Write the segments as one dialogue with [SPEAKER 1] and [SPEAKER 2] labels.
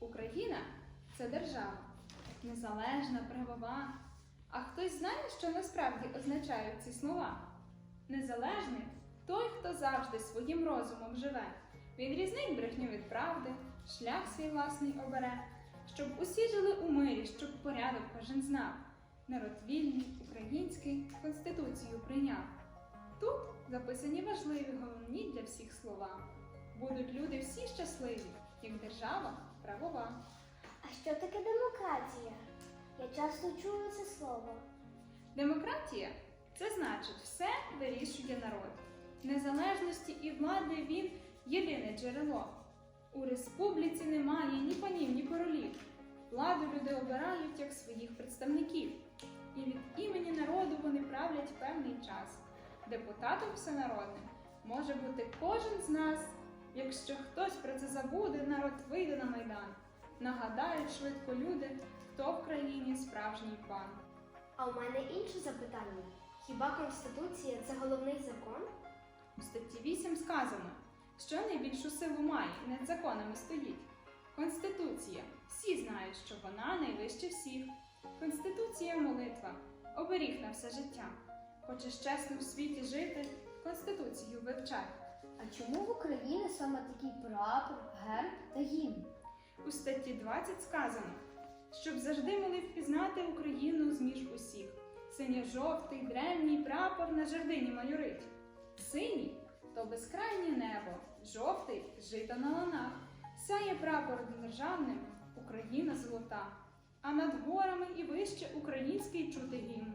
[SPEAKER 1] Україна це держава, незалежна, правова. А хтось знає, що насправді означають ці слова? Незалежний той, хто завжди своїм розумом живе, відрізнить брехню від правди, шлях свій власний обере, щоб усі жили у мирі, щоб порядок кожен знав. Народ вільний, український, конституцію прийняв. Тут записані важливі головні для всіх слова. Будуть люди всі щасливі, як держава правова.
[SPEAKER 2] А що таке демократія? Я часто чую це слово.
[SPEAKER 1] Демократія це значить все вирішує народ. Незалежності і влади він єдине джерело. У республіці немає ні панів, ні королів. Владу люди обирають як своїх представників. І від імені народу вони правлять певний час. Депутатом всенародним може бути кожен з нас. Якщо хтось про це забуде, народ вийде на майдан. Нагадають швидко люди, хто в країні справжній пан.
[SPEAKER 2] А у мене інше запитання. Хіба Конституція це головний закон?
[SPEAKER 1] У статті 8 сказано, що найбільшу силу має і над законами стоїть. Конституція. Всі знають, що вона найвище всіх. Конституція молитва, оберіг на все життя. Хочеш чесно в світі жити, Конституцію вивчай.
[SPEAKER 2] А чому в Україні саме такий прапор, герб та гімн?
[SPEAKER 1] У статті 20 сказано, щоб завжди могли впізнати Україну зміж усіх. Синьо-жовтий, древній прапор на жердині майорить. Синій то безкрайнє небо, жовтий жито на ланах. Сяє прапор державним, Україна золота. А над горами і вище український чути гімн.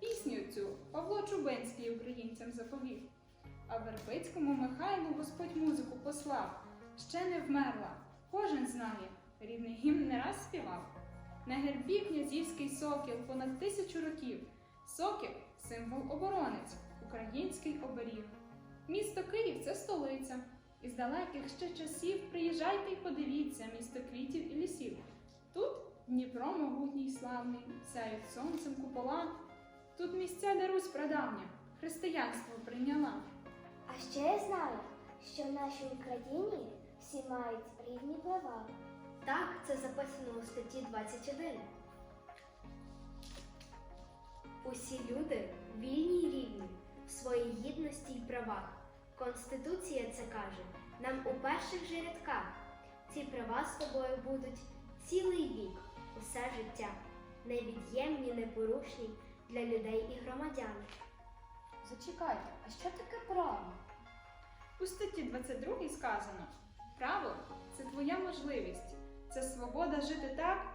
[SPEAKER 1] Пісню цю Павло Чубинський українцям заповів. А Вербицькому Михайлу Господь музику послав. Ще не вмерла, кожен знає, рідний гімн не раз співав. На гербі князівський сокіл понад тисячу років. Сокіл символ оборонець, український оберіг. Місто Київ це столиця. Із далеких ще часів приїжджайте й подивіться місто квітів і лісів. Тут Дніпро могутній славний, сяють сонцем купола. Тут місця, де Русь прадавня, християнство прийняла.
[SPEAKER 2] А ще я знаю, що в нашій Україні всі мають рівні права. Так, це записано у статті 21. Усі люди вільні й рівні в своїй гідності й правах. Конституція це каже нам у перших же рядках. Ці права з тобою будуть цілий вік, усе життя, невід'ємні, непорушні для людей і громадян.
[SPEAKER 3] Зачекайте, а що таке право?
[SPEAKER 1] У статті 22 сказано: право це твоя можливість, це свобода жити так,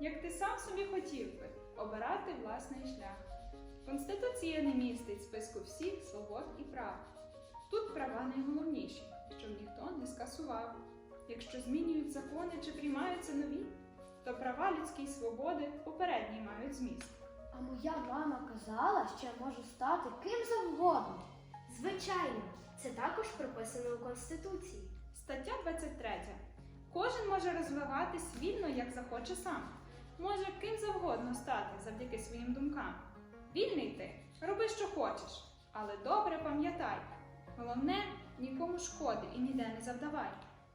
[SPEAKER 1] як ти сам собі хотів би, обирати власний шлях. Конституція не містить списку всіх свобод і прав. Тут права найголовніші, щоб ніхто не скасував. Якщо змінюють закони чи приймаються нові, то права людські свободи попередні мають зміст.
[SPEAKER 3] А моя мама казала, що я можу стати ким завгодно.
[SPEAKER 2] Звичайно, це також прописано у Конституції.
[SPEAKER 1] Стаття 23. Кожен може розвиватись вільно, як захоче сам. Може ким завгодно стати завдяки своїм думкам. Вільний ти, роби, що хочеш, але добре пам'ятай. Головне, нікому шкоди і ніде не завдавай.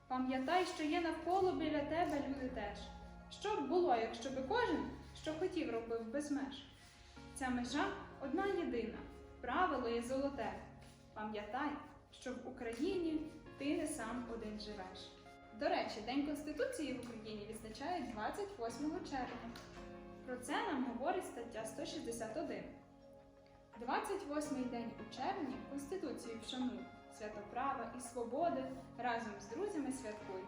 [SPEAKER 1] Пам'ятай, що є навколо біля тебе люди теж. Що б було, якщо би кожен, що хотів, робив без меж? Ця межа одна єдина, правило є золоте. Пам'ятай, що в Україні ти не сам один живеш. До речі, День Конституції в Україні відзначають 28 червня. Про це нам говорить стаття 161. 28-й день у червні Конституцію вшануй, свято права і свободи разом з друзями святкуй.